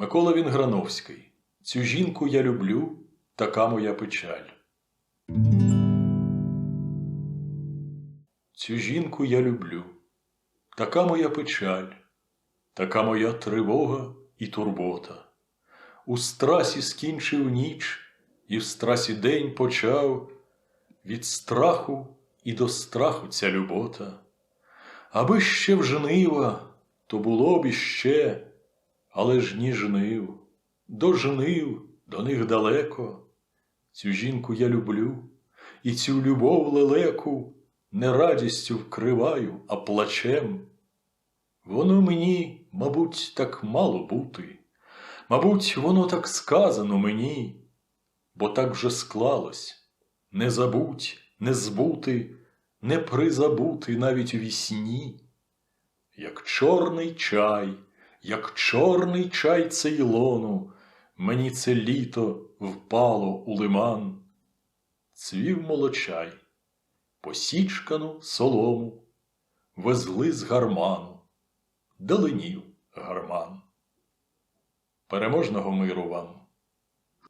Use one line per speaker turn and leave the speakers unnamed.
Микола Вінграновський. Цю жінку я люблю, така моя печаль. Цю жінку я люблю, така моя печаль, така моя тривога і турбота. У страсі скінчив ніч, і в страсі день почав, від страху і до страху ця любота. Аби ще в жнива, то було б іще, але ж ні жнив, до жнив, до них далеко. Цю жінку я люблю, і цю любов лелеку не радістю вкриваю, а плачем. Воно мені, мабуть, так мало бути, мабуть, воно так сказано мені, бо так вже склалось не забудь, не збути, не призабути навіть у вісні. Як чорний чай, як чорний чай цейлону, мені це літо впало у лиман. Цвів молочай, посічкану солому, везли з гарману, далинів гарман. Переможного миру вам!